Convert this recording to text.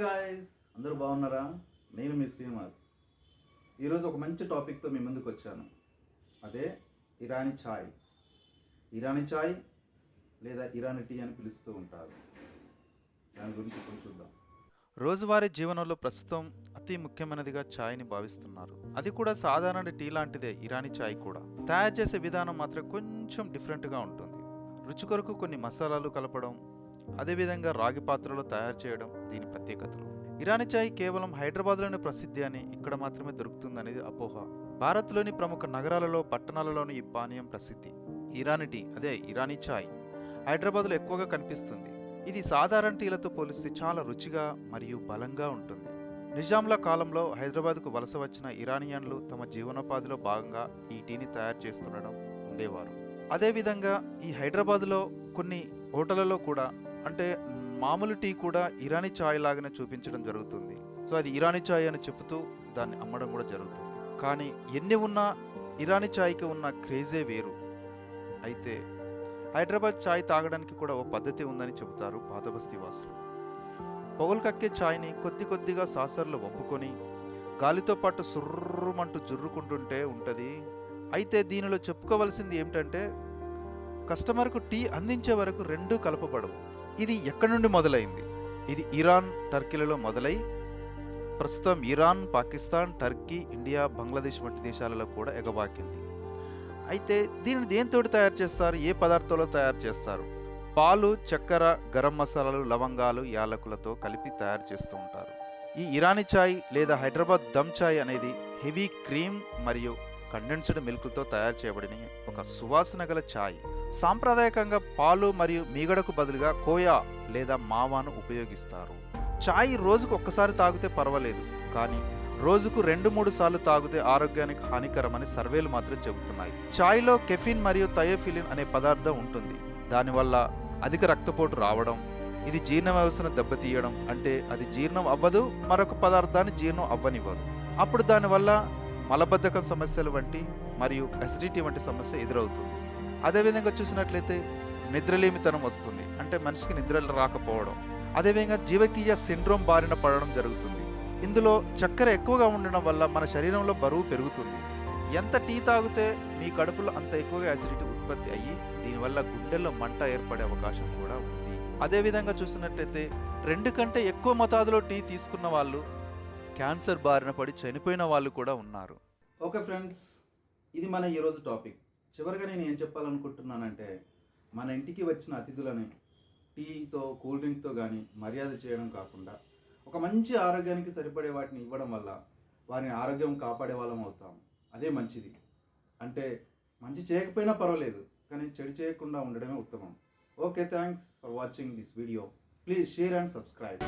Guys అందరూ బాగున్నారా? నేను మీ శ్రీనివాస్. ఈరోజు ఒక మంచి టాపిక్తో మీ ముందుకు వచ్చాను. అదే ఇరానీ ఛాయ్ ఇరానీ ఛాయ్ లేదా ఇరానీ టీ అని పిలుస్తూ ఉంటారు. దాని గురించి ఇప్పుడు చూద్దాం. రోజువారీ జీవనంలో ప్రస్తుతం అతి ముఖ్యమైనదిగా ఛాయ్ని భావిస్తున్నారు. అది కూడా సాధారణ టీ లాంటిదే ఇరానీ ఛాయ్ కూడా. తయారు చేసే విధానం మాత్రం కొంచెం డిఫరెంట్గా ఉంటుంది. రుచి కొరకు కొన్ని మసాలాలు కలపడం అదేవిధంగా రాగి పాత్రలో తయారు చేయడం దీని ప్రత్యేకతలు. ఇరానీ చాయ్ కేవలం హైదరాబాద్లోనే ప్రసిద్ధి అని ఇక్కడ మాత్రమే దొరుకుతుందనేది అపోహ. భారత్లోని ప్రముఖ నగరాలలో పట్టణాలలోని ఈ పానీయం ప్రసిద్ధి. ఇరానీ టీ అదే ఇరానీ చాయ్ హైదరాబాద్లో ఎక్కువగా కనిపిస్తుంది. ఇది సాధారణ టీలతో పోలిస్తే చాలా రుచిగా మరియు బలంగా ఉంటుంది. నిజాంల కాలంలో హైదరాబాద్కు వలస వచ్చిన ఇరానియన్లు తమ జీవనోపాధిలో భాగంగా ఈ టీని తయారు చేస్తుండడం ఉండేవారు. అదేవిధంగా ఈ హైదరాబాద్లో కొన్ని హోటళ్ళలో కూడా అంటే మామూలు టీ కూడా ఇరానీ ఛాయ్ లాగానే చూపించడం జరుగుతుంది. సో అది ఇరానీ ఛాయ్ అని చెబుతూ దాన్ని అమ్మడం కూడా జరుగుతుంది. కానీ ఎన్ని ఉన్నా ఇరానీ ఛాయ్కి ఉన్న క్రేజే వేరు. అయితే హైదరాబాద్ ఛాయ్ తాగడానికి కూడా ఓ పద్ధతి ఉందని చెబుతారు పాతబస్తీ వాసులు పొగలు కక్కే ఛాయ్ని కొద్ది కొద్దిగా సాసర్లు వంపుకొని గాలితో పాటు సుర్రుమంటూ జుర్రుకుంటుంటే ఉంటుంది. అయితే దీనిలో చెప్పుకోవలసింది ఏమిటంటే కస్టమర్కు టీ అందించే వరకు రెండూ కలపబడవు. ఇది ఎక్కడి నుండి మొదలైంది? ఇది ఇరాన్ టర్కీలలో మొదలై ప్రస్తుతం Iran Pakistan Turkey India Bangladesh వంటి దేశాలలో కూడా ఎగబాకింది. అయితే దీనిని దేనితో తయారు చేస్తారు? ఏ పదార్థాలతో తయారు చేస్తారు? పాలు చక్కెర గరం మసాలాలు లవంగాలు యాలకులతో కలిపి తయారు చేస్తూ ఉంటారు. ఈ ఇరానీ చాయ్ లేదా హైదరాబాద్ దమ్ చాయ్ అనేది హెవీ క్రీమ్ మరియు కండెన్స్డ్ మిల్క్తో తయారు చేయబడిన ఒక సువాసన గల ఛాయ్ సాంప్రదాయకంగా పాలు మరియు మీగడకు బదులుగా కోయా లేదా మావాను ఉపయోగిస్తారు. ఛాయ్ రోజుకు ఒక్కసారి తాగితే పర్వాలేదు కానీ రోజుకు రెండు మూడు సార్లు తాగితే ఆరోగ్యానికి హానికరమని సర్వేలు మాత్రం చెబుతున్నాయి. ఛాయ్లో కెఫిన్ మరియు థయోఫిలిన్ అనే పదార్థం ఉంటుంది. దానివల్ల అధిక రక్తపోటు రావడం ఇది జీర్ణ వ్యవస్థను దెబ్బతీయడం అంటే అది జీర్ణం అవ్వదు మరొక పదార్థాన్ని జీర్ణం అవ్వనివ్వదు. అప్పుడు దానివల్ల మలబద్ధకం సమస్యలు వంటి మరియు అసిడిటీ వంటి సమస్య ఎదురవుతుంది. అదేవిధంగా చూసినట్లయితే నిద్రలేమితనం వస్తుంది. అంటే మనిషికి నిద్రలు రాకపోవడం. అదేవిధంగా జీవకీయ సిండ్రోమ్ బారిన పడడం జరుగుతుంది. ఇందులో చక్కెర ఎక్కువగా ఉండడం వల్ల మన శరీరంలో బరువు పెరుగుతుంది. ఎంత టీ తాగితే మీ కడుపులో అంత ఎక్కువగా యాసిడిటీ ఉత్పత్తి అయ్యి దీనివల్ల గుండెల్లో మంట ఏర్పడే అవకాశం కూడా ఉంది. అదేవిధంగా చూసినట్లయితే రెండు కంటే ఎక్కువ మతాదులో టీ తీసుకున్న వాళ్ళు క్యాన్సర్ బారిన పడి చనిపోయిన వాళ్ళు కూడా ఉన్నారు. ఓకే ఫ్రెండ్స్ ఇది మన ఈరోజు టాపిక్. చివరిగా నేను ఏం చెప్పాలనుకుంటున్నానంటే మన ఇంటికి వచ్చిన అతిథులని టీతో కూల్ డ్రింక్తో కానీ మర్యాద చేయడం కాకుండా ఒక మంచి ఆరోగ్యానికి సరిపడే వాటిని ఇవ్వడం వల్ల వారిని ఆరోగ్యం కాపాడే వాళ్ళం అవుతాం. అదే మంచిది. అంటే మంచి చేయకపోయినా పర్వాలేదు కానీ చెడు చేయకుండా ఉండడమే ఉత్తమం. Okay thanks for watching this video. Please share and subscribe.